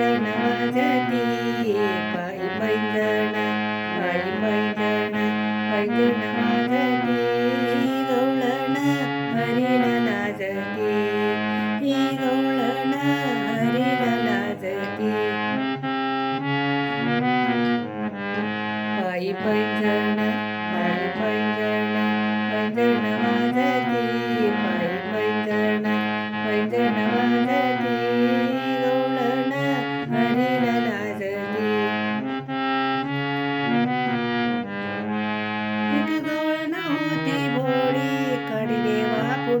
पैंजण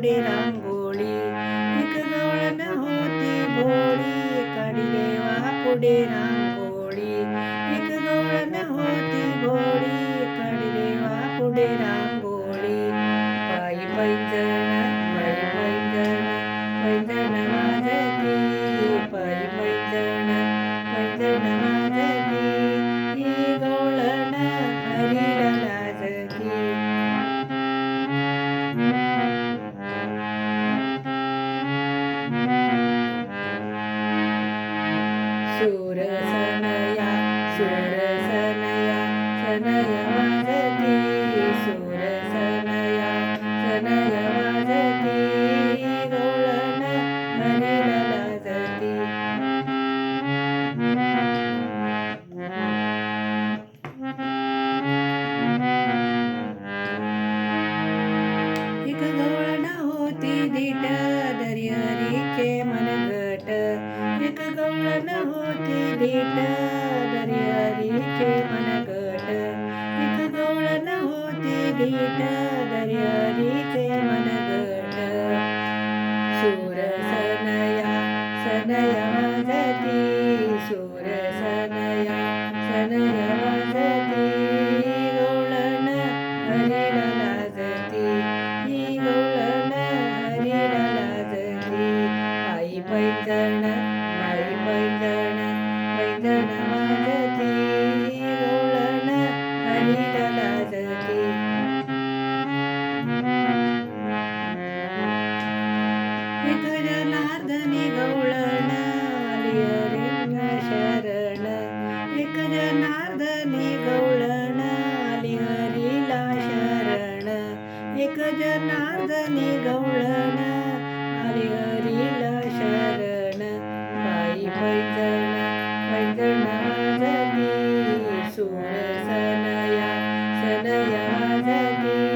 कडदेवा पुढे रांगोळी एक गवळण होती भोळी कडदेवा पुढे रांगोळी एक गवळण होती भोळी कडदेवा पुढे रांगोळी पायी पैंजण पायी पैंजण पैंजण वाजती पायी food. Yeah. होती दीट दर्यारीचे मनगट एक गवळण होती दीट पैंजण वाजती गवळण हरीला लाजती एक जनार्दनी गवळण शरण एक जनार्दनी गवळण शरण एक Yeah,